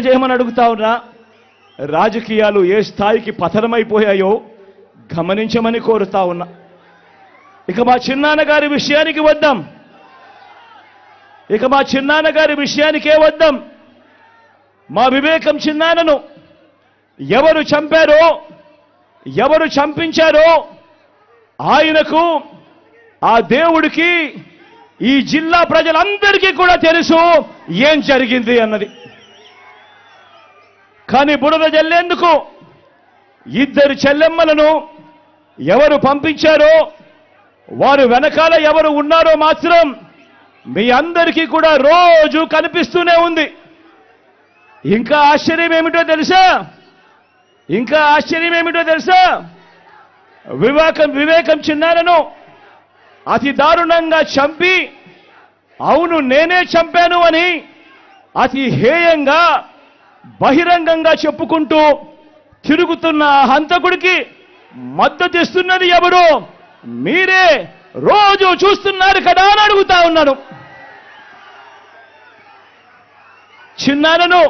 చేయమని అడుగుతా ఉన్నా రాజకీయాలు ఏ స్థాయికి పతనమైపోయాయో గమనించమని కోరుతా ఉన్నా. ఇక మా చిన్నాన్నగారి విషయానికి వద్దాం. ఇక మా చిన్నాన్నగారి విషయానికే వద్దాం. మా వివేకం చిన్నాన్నను ఎవరు చంపారో ఎవరు చంపించారో ఆయనకు ఆ దేవుడికి ఈ జిల్లా ప్రజలందరికీ కూడా తెలుసు ఏం జరిగింది అన్నది. కానీ బుడద జల్లేందుకు ఇద్దరు చెల్లెమ్మలను ఎవరు పంపించారో వారు వెనకాల ఎవరు ఉన్నారో మాత్రం మీ అందరికీ కూడా రోజు కనిపిస్తూనే ఉంది. ఇంకా ఆశ్చర్యం ఏమిటో తెలుసా? ఇంకా ఆశ్చర్యం ఏమిటో తెలుసా? వివేకం వివేకం చిన్నారను అతి దారుణంగా చంపి అవును నేనే చంపాను అని అతి హేయంగా బహిరంగంగా చెప్పుకుంటూ తిరుగుతున్న హంతకుడికి మద్దతు ఇస్తున్నది ఎవరు? మీరే. రోజు చూస్తున్నారు కదా అని అడుగుతా ఉన్నాను. చిన్నారను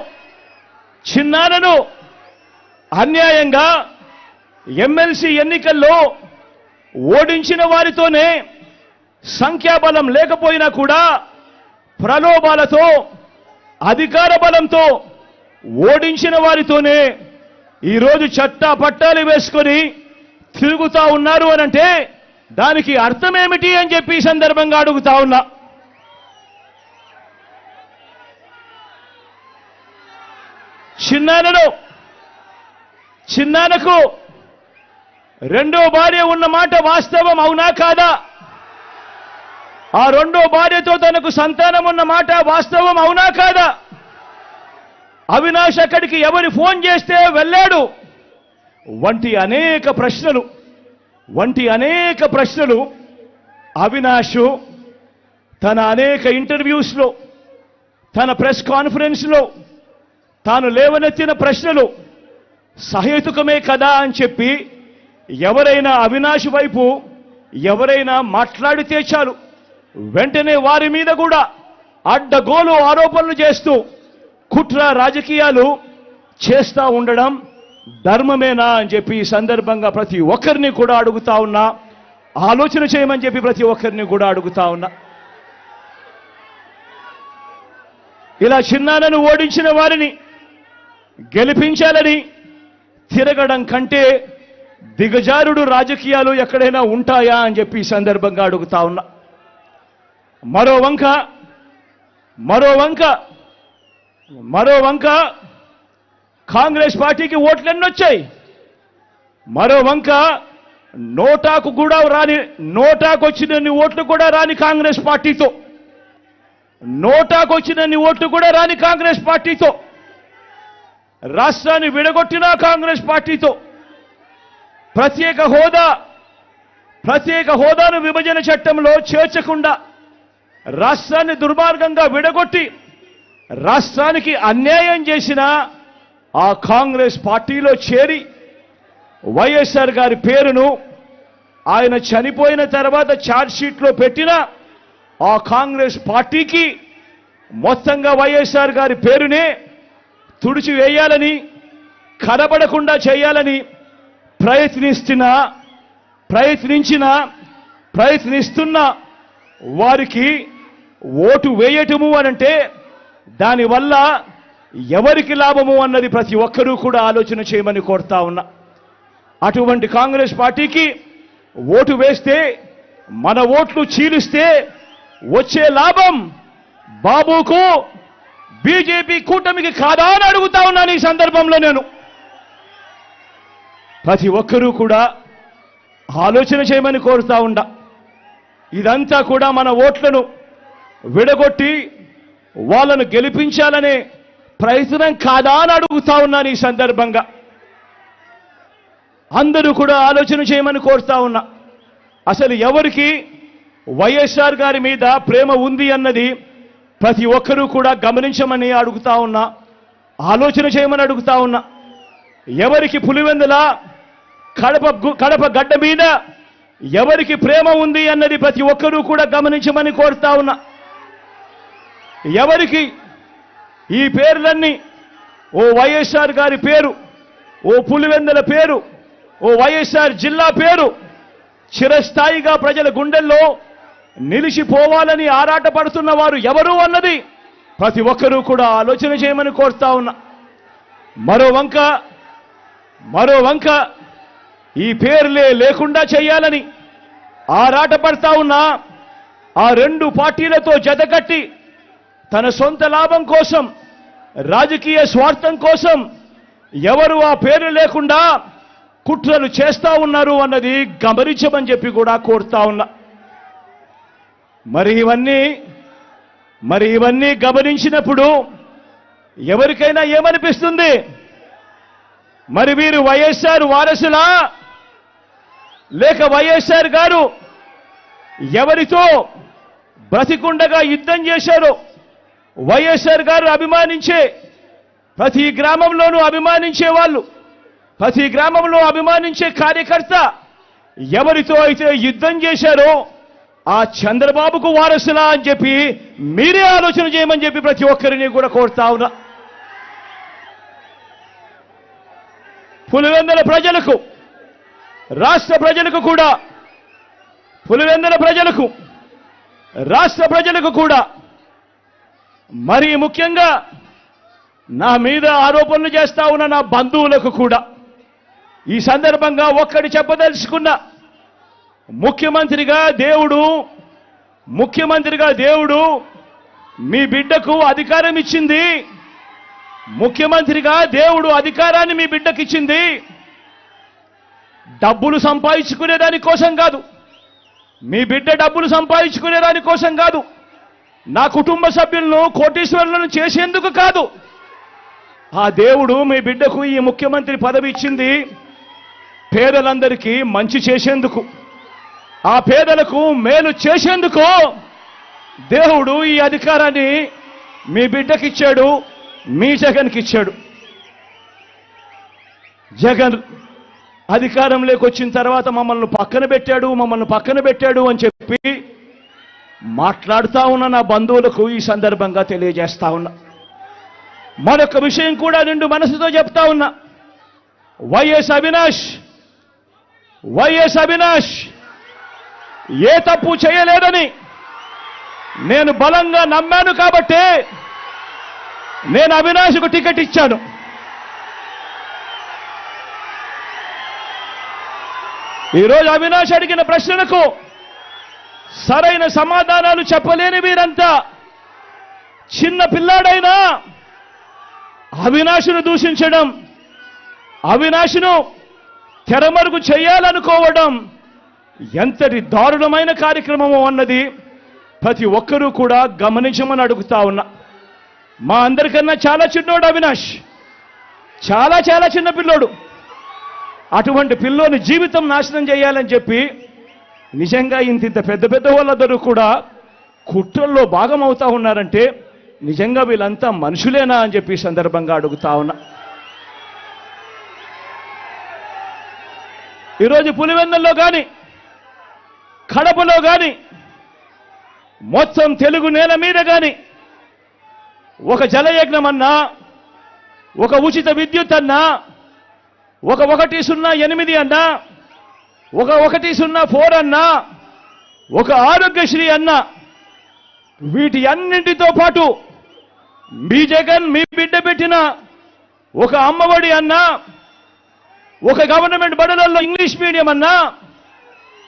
చిన్నారను అన్యాయంగా ఎమ్మెల్సీ ఎన్నికల్లో ఓడించిన వారితోనే సంఖ్యాబలం లేకపోయినా కూడా ప్రలోభాలతో అధికార బలంతో ఓడించిన వారితోనే ఈరోజు చట్టా పట్టాలు వేసుకొని తిరుగుతా ఉన్నారు అనంటే దానికి అర్థమేమిటి అని చెప్పి ఈ సందర్భంగా అడుగుతా ఉన్నా. చిన్నానను చిన్నానకు రెండో భార్య ఉన్న మాట వాస్తవం అవునా కాదా? ఆ రెండో భార్యతో తనకు సంతానం ఉన్న మాట వాస్తవం అవునా కాదా? అవినాష్ అక్కడికి ఎవరి ఫోన్ చేస్తే వెళ్ళాడు. వంటి అనేక ప్రశ్నలు వంటి అనేక ప్రశ్నలు అవినాష్ తన అనేక ఇంటర్వ్యూస్లో తన ప్రెస్ కాన్ఫరెన్స్లో తాను లేవనెత్తిన ప్రశ్నలు సహేతుకమే కదా అని చెప్పి ఎవరైనా అవినాష్ వైపు ఎవరైనా మాట్లాడితే చాలు. వెంటనే వారి మీద కూడా అడ్డగోలు ఆరోపణలు చేస్తూ కుట్ర రాజకీయాలు చేస్తూ ఉండడం ధర్మమేనా అని చెప్పి ఈ సందర్భంగా ప్రతి ఒక్కరిని కూడా అడుగుతా ఉన్నా. ఆలోచన చేయమని చెప్పి ప్రతి ఒక్కరిని కూడా అడుగుతా ఉన్నా. ఇలా చిన్నాలను ఓడించిన వారిని గెలిపించాలని తిరగడం కంటే దిగజారుడు రాజకీయాలు ఎక్కడైనా ఉంటాయా అని చెప్పి ఈ సందర్భంగా అడుగుతా ఉన్నా. మరో వంక మరో వంక మరో వంక కాంగ్రెస్ పార్టీకి ఓట్లు ఎన్నొచ్చాయి మరో వంక నోటాకు కూడా రాని నోటాకు వచ్చినన్ని ఓట్లు కూడా రాని కాంగ్రెస్ పార్టీతో. నోటాకు వచ్చినన్ని ఓట్లు కూడా రాని కాంగ్రెస్ పార్టీతో. రాష్ట్రాన్ని విడగొట్టిన కాంగ్రెస్ పార్టీతో. ప్రత్యేక హోదా ప్రత్యేక హోదాను విభజన చట్టంలో చేర్చకుండా రాష్ట్రాన్ని దుర్మార్గంగా విడగొట్టి రాష్ట్రానికి అన్యాయం చేసిన ఆ కాంగ్రెస్ పార్టీలో చేరి వైఎస్ఆర్ గారి పేరును ఆయన చనిపోయిన తర్వాత ఛార్జ్షీట్లో పెట్టిన ఆ కాంగ్రెస్ పార్టీకి మొత్తంగా వైఎస్ఆర్ గారి పేరునే తుడిచి వేయాలని కనబడకుండా చేయాలని ప్రయత్నిస్తున్న ప్రయత్నించిన ప్రయత్నిస్తున్న వారికి ఓటు వేయటము అనంటే దానివల్ల ఎవరికి లాభము అన్నది ప్రతి ఒక్కరూ కూడా ఆలోచన చేయమని కోరుతా ఉన్నా. అటువంటి కాంగ్రెస్ పార్టీకి ఓటు వేస్తే మన ఓట్లు చీలిస్తే వచ్చే లాభం బాబుకు బీజేపీ కూటమికి కాదా అని అడుగుతా ఉన్నాను ఈ సందర్భంలో నేను. ప్రతి ఒక్కరూ కూడా ఆలోచన చేయమని కోరుతా ఉండా ఇదంతా కూడా మన ఓట్లను విడగొట్టి వాళ్ళను గెలిపించాలనే ప్రయత్నం కాదా అని అడుగుతా ఉన్నాను ఈ సందర్భంగా. అందరూ కూడా ఆలోచన చేయమని కోరుతా ఉన్నా. అసలు ఎవరికి వైఎస్ఆర్ గారి మీద ప్రేమ ఉంది అన్నది ప్రతి ఒక్కరూ కూడా గమనించమని అడుగుతా ఉన్నా. ఆలోచన చేయమని అడుగుతా ఉన్నా. ఎవరికి పులివెందుల కడప కడప గడ్డ మీద ఎవరికి ప్రేమ ఉంది అన్నది ప్రతి ఒక్కరూ కూడా గమనించమని కోరుతా ఉన్నా. ఎవరికి ఈ పేర్లన్నీ? ఓ వైఎస్ఆర్ గారి పేరు ఓ పులివెందుల పేరు ఓ వైఎస్ఆర్ జిల్లా పేరు చిరస్థాయిగా ప్రజల గుండెల్లో నిలిచిపోవాలని ఆరాటపడుతున్న వారు ఎవరు అన్నది ప్రతి ఒక్కరూ కూడా ఆలోచన చేయమని కోరుతా ఉన్నా. మరో వంక మరో వంక ఈ పేర్లే లేకుండా చేయాలని ఆరాటపడతా ఉన్నా. ఆ రెండు పార్టీలతో జతకట్టి తన సొంత లాభం కోసం రాజకీయ స్వార్థం కోసం ఎవరు ఆ పేరు లేకుండా కుట్రలు చేస్తా ఉన్నారు అన్నది గమనించమని చెప్పి కూడా కోరుతా ఉన్నా. మరి ఇవన్నీ మరి ఇవన్నీ గమనించినప్పుడు ఎవరికైనా ఏమనిపిస్తుంది? మరి వీరు వైఎస్ఆర్ వారసులా? లేక వైఎస్ఆర్ గారు ఎవరితో బ్రతికుండగా యుద్ధం చేశారో? వైఎస్ఆర్ గారు అభిమానించే ప్రతి గ్రామంలోనూ అభిమానించే వాళ్ళు ప్రతి గ్రామంలో అభిమానించే కార్యకర్త ఎవరితో అయితే యుద్ధం చేశారో ఆ చంద్రబాబుకు వారసులా అని చెప్పి మీరే ఆలోచన చేయమని చెప్పి ప్రతి ఒక్కరిని కూడా కోరుతా ఉన్నా. పులివెందుల ప్రజలకు రాష్ట్ర ప్రజలకు కూడా పులివెందుల ప్రజలకు రాష్ట్ర ప్రజలకు కూడా మరి ముఖ్యంగా నా మీద ఆరోపణలు చేస్తా ఉన్న నా బంధువులకు కూడా. ఈ సందర్భంగా ఒక్కటి చెప్పదలుచుకున్నా ముఖ్యమంత్రిగా దేవుడు ముఖ్యమంత్రిగా దేవుడు మీ బిడ్డకు అధికారం ఇచ్చింది. ముఖ్యమంత్రిగా దేవుడు అధికారాన్ని మీ బిడ్డకి ఇచ్చింది. డబ్బులు సంపాదించుకునే దాని కోసం కాదు. మీ బిడ్డ డబ్బులు సంపాదించుకునే దాని కోసం కాదు. నా కుటుంబ సభ్యులను కోటీశ్వరులను చేసేందుకు కాదు. ఆ దేవుడు మీ బిడ్డకు ఈ ముఖ్యమంత్రి పదవి ఇచ్చింది పేదలందరికీ మంచి చేసేందుకు. ఆ పేదలకు మేలు చేసేందుకు దేవుడు ఈ అధికారాన్ని మీ బిడ్డకిచ్చాడు మీ జగన్కి ఇచ్చాడు జగన్ అధికారంలోకి వచ్చిన తర్వాత మమ్మల్ని పక్కన పెట్టాడు మమ్మల్ని పక్కన పెట్టాడు అని చెప్పి మాట్లాడుతూ ఉన్న నా బంధువులకు ఈ సందర్భంగా తెలియజేస్తా ఉన్నా. మరొక విషయం కూడా నిండు మనసుతో చెప్తా ఉన్నా. వైఎస్ అవినాష్ వైఎస్ అవినాష్ ఏ తప్పు చేయలేదని నేను బలంగా నమ్మాను కాబట్టే నేను అవినాష్కు టికెట్ ఇచ్చాను. ఈరోజు అవినాష్ అడిగిన ప్రశ్నలకు సరైన సమాధానాలు చెప్పలేని వీరంతా. చిన్న పిల్లాడైనా అవినాశును దూషించడం అవినాశును తెరమరుగు చేయాలనుకోవడం ఎంతటి దారుణమైన కార్యక్రమము అన్నది ప్రతి ఒక్కరూ కూడా గమనించమని అడుగుతా ఉన్నా. మా అందరికన్నా చాలా చిన్నోడు అవినాష్. చాలా చాలా చిన్న పిల్లోడు. అటువంటి పిల్లోని జీవితం నాశనం చేయాలని చెప్పి నిజంగా ఇంత ఇంత పెద్ద పెద్ద వాళ్ళందరూ కూడా కుట్రల్లో భాగం ఉన్నారంటే నిజంగా వీళ్ళంతా మనుషులేనా అని చెప్పి సందర్భంగా అడుగుతా ఉన్నా. ఈరోజు పులివెందుల్లో కానీ కడపలో కానీ మొత్తం తెలుగు నేల మీద కానీ ఒక జలయజ్ఞం అన్నా ఒక ఉచిత విద్యుత్ అన్నా ఒక ఒకటి సున్నా ఎనిమిది అన్నా ఒక ఒకటి సున్నా ఫోర్ అన్నా ఒక ఆరోగ్యశ్రీ అన్నా వీటి అన్నింటితో పాటు మీ జగన్ మీ బిడ్డ పెట్టిన ఒక అమ్మఒడి అన్నా ఒక గవర్నమెంట్ బడులలో ఇంగ్లీష్ మీడియం అన్నా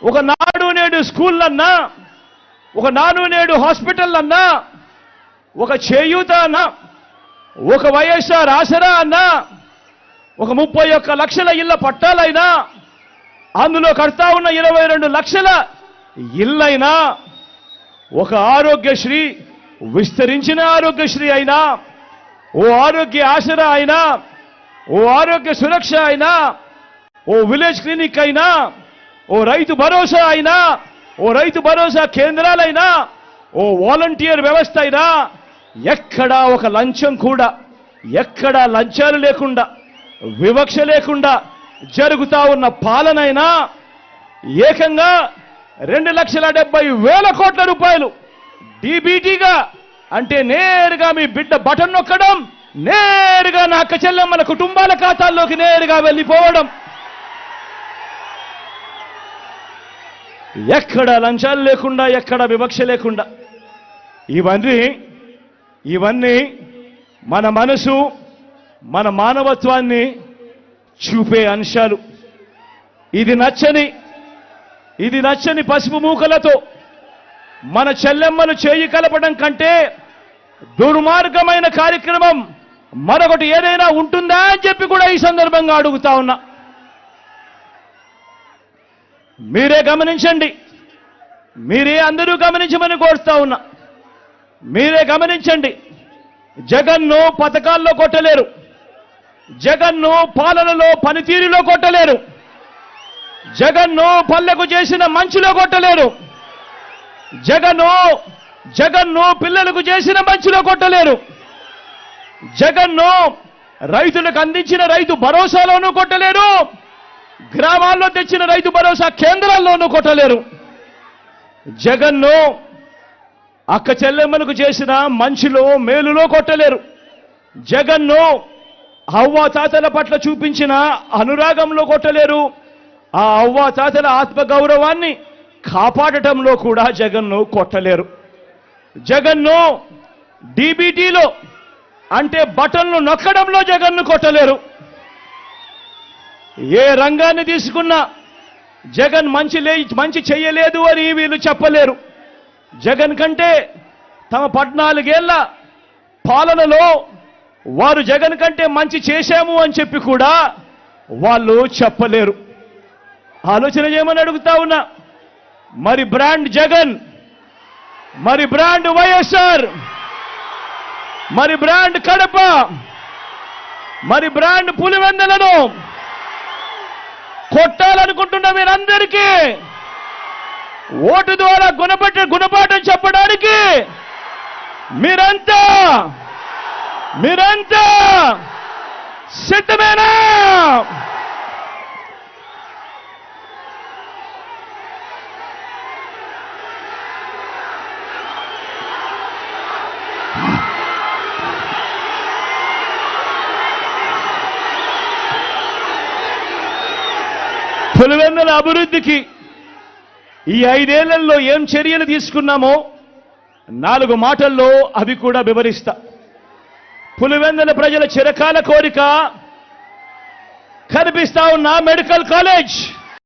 ఒక నాడు నేడు స్కూల్ అన్నా ఒక నాడు నేడు హాస్పిటల్ అన్నా ఒక చేయూత అన్నా ఒక వైఎస్ఆర్ ఆసరా అన్నా ఒక ముప్పై ఒక్క లక్షల ఇళ్ళ పట్టాలైనా అందులో కడతా ఉన్న ఇరవై రెండు లక్షల ఇల్లైనా ఒక ఆరోగ్యశ్రీ విస్తరించిన ఆరోగ్యశ్రీ అయినా ఓ ఆరోగ్య ఆసరా అయినా ఓ ఆరోగ్య సురక్ష అయినా ఓ విలేజ్ క్లినిక్ అయినా ఓ రైతు భరోసా అయినా ఓ రైతు భరోసా కేంద్రాలైనా ఓ వాలంటీర్ వ్యవస్థ అయినా ఎక్కడా ఒక లంచం కూడా ఎక్కడా లంచాలు లేకుండా వివక్ష లేకుండా జరుగుతా ఉన్న పాలనైనా ఏకంగా రెండు లక్షల డెబ్బై వేల కోట్ల రూపాయలు డీబీటీగా అంటే నేరుగా మీ బిడ్డ బటన్ నొక్కడం నేరుగా నా అక్క చెల్లెమ్మల కుటుంబాల ఖాతాల్లోకి నేరుగా వెళ్ళిపోవడం. ఎక్కడ లంచాలు లేకుండా ఎక్కడ వివక్ష లేకుండా. ఇవన్నీ ఇవన్నీ మన మనసు మన మానవత్వాన్ని చూపే అంశాలు. ఇది నచ్చని ఇది నచ్చని పసుపు మూకలతో మన చెల్లెమ్మలు చేయి కలపడం కంటే దుర్మార్గమైన కార్యక్రమం మరొకటి ఏదైనా ఉంటుందా అని చెప్పి కూడా ఈ సందర్భంగా అడుగుతా ఉన్నా. మీరే గమనించండి. మీరే అందరూ గమనించమని కోరుతా ఉన్నా. మీరే గమనించండి. జగన్ను పథకాల్లో కొట్టలేరు. జగన్ను పాలనలో పనితీరులో కొట్టలేరు. జగన్ను పల్లెకు చేసిన మంచులో కొట్టలేరు. జగన్ను జగన్ను పిల్లలకు చేసిన మంచిలో కొట్టలేరు. జగన్ను రైతులకు అందించిన రైతు భరోసాలోనూ కొట్టలేరు. గ్రామాల్లో తెచ్చిన రైతు భరోసా కేంద్రాల్లోనూ కొట్టలేరు. జగన్ను అక్క చెల్లెమ్మలకు చేసిన మంచిలో మేలులో కొట్టలేరు. జగన్ను అవ్వ తాతల పట్ల చూపించిన అనురాగంలో కొట్టలేరు. ఆ అవ్వ తాతల ఆత్మగౌరవాన్ని కాపాడటంలో కూడా జగన్ను కొట్టలేరు. జగన్ను డీబీటీలో అంటే బటన్లు నొక్కడంలో జగన్ను కొట్టలేరు. ఏ రంగాన్ని తీసుకున్నా జగన్ మంచి లే మంచి చెయ్యలేదు అని వీళ్ళు చెప్పలేరు. జగన్ కంటే తమ పద్నాలుగేళ్ళ పాలనలో వారు జగన్ కంటే మంచి చేశాము అని చెప్పి కూడా వాళ్ళు చెప్పలేరు. ఆలోచన చేయమని అడుగుతా ఉన్నా. మరి బ్రాండ్ జగన్ మరి బ్రాండ్ వైఎస్ఆర్ మరి బ్రాండ్ కడప మరి బ్రాండ్ పులివెందలను కొట్టాలనుకుంటున్న మీరందరికీ ఓటు ద్వారా గుణపట్ట గుణపాఠం చెప్పడానికి మీరంతా మీరంతా సిద్ధమేనా? పులివెందుల అభివృద్ధికి ఈ ఐదేళ్ళలో ఏం చర్యలు తీసుకున్నామో నాలుగు మాటల్లో అవి కూడా వివరిస్తా. పులివెందుల ప్రజల చిరకాల కోరిక కనిపిస్తా ఉన్న మెడికల్ కాలేజ్.